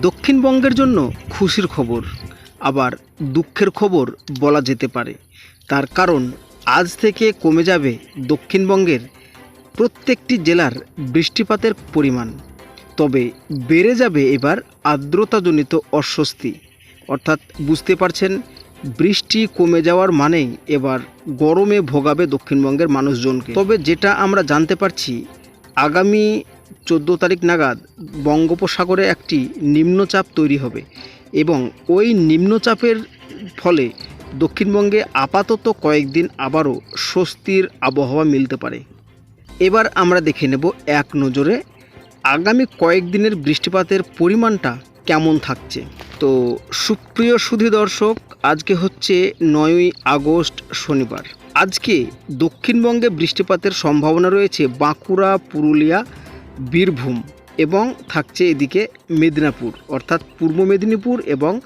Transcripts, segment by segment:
দক্ষিণবঙ্গের জন্য খুশির খবর। আবার দুঃখের খবর বলা যেতে পারে। তার কারণ আজ থেকে কমে যাবে দক্ষিণবঙ্গের প্রত্যেকটি জেলার বৃষ্টিপাতের পরিমাণ। তবে বেড়ে যাবে এবার আর্দ্রতাজনিত অস্বস্তি। অর্থাৎ বুঝতে পারছেন, বৃষ্টি কমে যাওয়ার মানেই এবার গরমে ভোগাবে দক্ষিণবঙ্গের মানুষজনকে। তবে যেটা আমরা জানতে পারছি, আগামী চোদ্দ তারিখ নাগাদ বঙ্গোপসাগরে একটি নিম্নচাপ তৈরি হবে এবং ওই নিম্নচাপের ফলে দক্ষিণবঙ্গে আপাতত কয়েকদিন আবারও স্বস্তির আবহাওয়া মিলতে পারে। এবার আমরা দেখে নেব এক নজরে আগামী কয়েকদিনের বৃষ্টিপাতের পরিমাণটা কেমন থাকছে। তো সুপ্রিয় সুধী দর্শক, আজকে হচ্ছে নয়ই আগস্ট শনিবার। আজকে দক্ষিণবঙ্গে বৃষ্টিপাতের সম্ভাবনা রয়েছে বাঁকুড়া, পুরুলিয়া বীরভূম এবং থাকছে এদিকে মেদিনীপুর, অর্থাৎ পূর্ব মেদিনীপুর এবং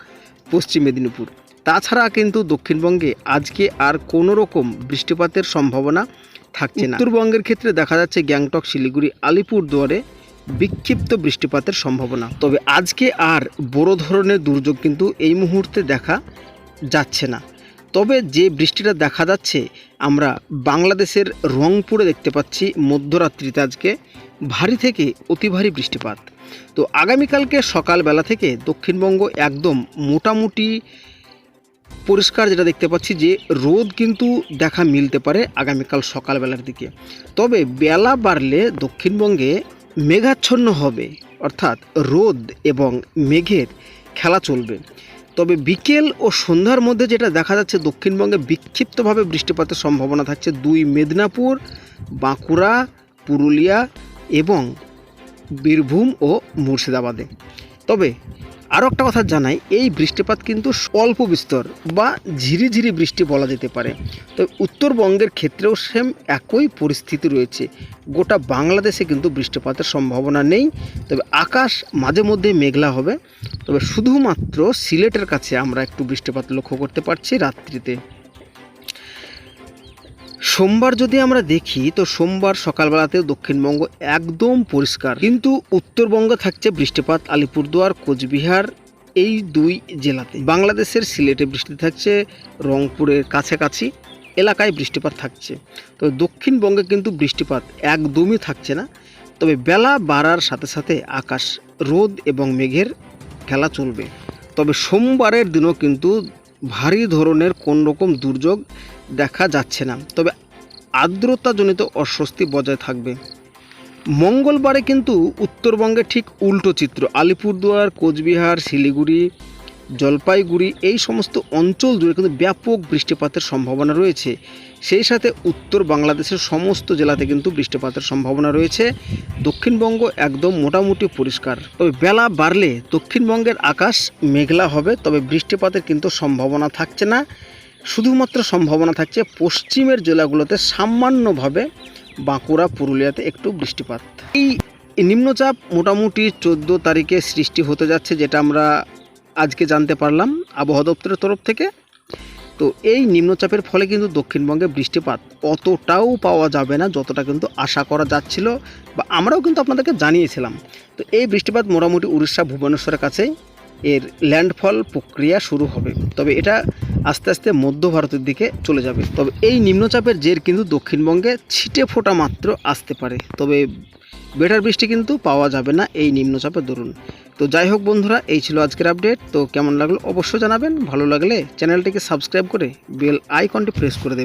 পশ্চিম মেদিনীপুর। তাছাড়া কিন্তু দক্ষিণবঙ্গে আজকে আর কোনো রকম বৃষ্টিপাতের সম্ভাবনা থাকছে না। উত্তরবঙ্গের ক্ষেত্রে দেখা যাচ্ছে গ্যাংটক, শিলিগুড়ি, আলিপুরদুয়ারে বিক্ষিপ্ত বৃষ্টিপাতের সম্ভাবনা। তবে আজকে আর বড় ধরনের দুর্যোগ কিন্তু এই মুহূর্তে দেখা যাচ্ছে না। তবে যে বৃষ্টিটা দেখা যাচ্ছে, আমরা বাংলাদেশের রংপুরে দেখতে পাচ্ছি মধ্যরাত্রিতে আজকে ভারী থেকে অতি ভারী বৃষ্টিপাত। তো আগামীকালকে সকালবেলা থেকে দক্ষিণবঙ্গ একদম মোটামুটি পরিষ্কার যেটা দেখতে পাচ্ছি যে রোদ কিন্তু দেখা মিলতে পারে আগামীকাল সকালবেলার দিকে। তবে বেলা বাড়লে দক্ষিণবঙ্গে মেঘাচ্ছন্ন হবে, অর্থাৎ রোদ এবং মেঘের খেলা চলবে। তবে বিকেল ও সন্ধ্যার মধ্যে যেটা দেখা যাচ্ছে, দক্ষিণবঙ্গে বিক্ষিপ্তভাবে বৃষ্টিপাতের সম্ভাবনা থাকছে দুই মেদিনীপুর, বাঁকুড়া, পুরুলিয়া এবং বীরভূম ও মুর্শিদাবাদে। তবে আরও একটা কথা জানাই, এই বৃষ্টিপাত কিন্তু অল্প বিস্তর বা ঝিরিঝিরি বৃষ্টি বলা যেতে পারে। তবে উত্তরবঙ্গের ক্ষেত্রেও সেম একই পরিস্থিতি রয়েছে। গোটা বাংলাদেশে কিন্তু বৃষ্টিপাতের সম্ভাবনা নেই, তবে আকাশ মাঝে মধ্যে মেঘলা হবে। তবে শুধুমাত্র সিলেটের কাছে আমরা একটু বৃষ্টিপাত লক্ষ্য করতে পারছি রাত্রিতে। সোমবার যদি আমরা দেখি, তো সোমবার সকালবেলাতেও দক্ষিণবঙ্গ একদম পরিষ্কার। কিন্তু উত্তরবঙ্গ থাকছে বৃষ্টিপাত, আলিপুরদুয়ার, কোচবিহার এই দুই জেলাতে। বাংলাদেশের সিলেটে বৃষ্টি থাকছে, রংপুরের কাছাকাছি এলাকায় বৃষ্টিপাত থাকছে। তবে দক্ষিণবঙ্গে কিন্তু বৃষ্টিপাত একদমই থাকছে না। তবে বেলা বাড়ার সাথে সাথে আকাশ, রোদ এবং মেঘের খেলা চলবে। তবে সোমবারের দিনও কিন্তু ভারী ধরনের কোন রকম দুর্যোগ দেখা যাচ্ছে না। তবে আর্দ্রতাজনিত অস্বস্তি বজায় থাকবে। মঙ্গলবারে কিন্তু উত্তরবঙ্গে ঠিক উল্টো চিত্র, আলিপুরদুয়ার, কোচবিহার, শিলিগুড়ি জলপাইগুড়ি এই সমস্ত অঞ্চল জুড়ে কিন্তু ব্যাপক বৃষ্টিপাতের সম্ভাবনা রয়েছে। সেই সাথে উত্তর বাংলাদেশের সমস্ত জেলাতে কিন্তু বৃষ্টিপাতের সম্ভাবনা রয়েছে। দক্ষিণবঙ্গ একদম মোটামুটি পরিষ্কার। তবে বেলা বাড়লে দক্ষিণবঙ্গের আকাশ মেঘলা হবে, তবে বৃষ্টিপাতের কিন্তু সম্ভাবনা থাকছে না। শুধুমাত্র সম্ভাবনা থাকছে পশ্চিমের জেলাগুলোতে সামান্যভাবে বাঁকুড়া, পুরুলিয়াতে একটু বৃষ্টিপাত। এই নিম্নচাপ মোটামুটি চোদ্দ তারিখে সৃষ্টি হতে যাচ্ছে, যেটা আমরা আজকে জানতে পারলাম আবহাওয়া দপ্তরের তরফ থেকে। তো এই নিম্নচাপের ফলে কিন্তু দক্ষিণবঙ্গে বৃষ্টিপাত অতটাও পাওয়া যাবে না, যতটা কিন্তু আশা করা যাচ্ছিল বা আমরাও কিন্তু আপনাদেরকে জানিয়েছিলাম। তো এই বৃষ্টিপাত মোটামুটি উড়িষ্যা, ভুবনেশ্বরের কাছেই এর ল্যান্ডফল প্রক্রিয়া শুরু হবে। তবে এটা আস্তে আস্তে মধ্য ভারতের দিকে চলে যাবে। তবে এই নিম্নচাপের জের কিন্তু দক্ষিণবঙ্গে ছিটে ফোটা মাত্র আসতে পারে। তবে বেটার বৃষ্টি কিন্তু পাওয়া যাবে না এই নিম্নচাপের দরুন। তো যাই হোক বন্ধুরা, এই ছিল আজকের আপডেট তো কেমন লাগল অবশ্যই জানাবেন। ভালো লাগলে চ্যানেলটিকে সাবস্ক্রাইব করে বেল আইকনটি প্রেস করে দেবেন।